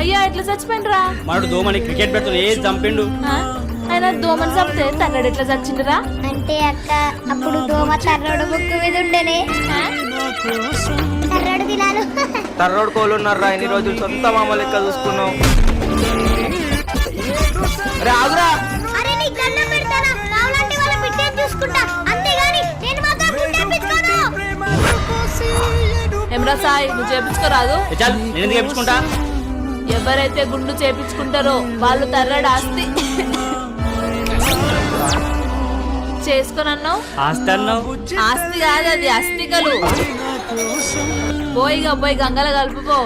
అయ్యా ఎట్లా చచ్చిపోయినరా? మనడు దోమని క్రికెట్ పెడుతున్న ఏ చంపిండు? ఆయన దోమని చంపితే తన్నడు ఎట్లా చచ్చిండ్రా? అంటే అక్క అప్పుడు దోమ తర్రాడు ముక్కు మీద ఉండేనే. తర్రాడు తినాలు. తర్రోడ్ కోళ్ళు ఉన్నారా ఇన్ని రోజులు సొంత మామ లెక్క చూసుకున్నావు? ఆగురా. అరే నీ గన్నం పెడతానా? వాళ్ళ చూసుకుంటా. అంతేగాని నేను మాత్రం ఎమరా సాయి నువ్వు చేపించుకోరాదు? చాలు నేను ఎందుకు చెప్పుకుంటా ఎవరైతే గుండు చేపించుకుంటారో వాళ్ళు తర్రాడు ఆస్తి. చేసుకొని ఆస్తి అన్నావు. ఆస్తి కాదు అది అస్థికలు. పోయిగా పోయి గంగల కలుపుకో.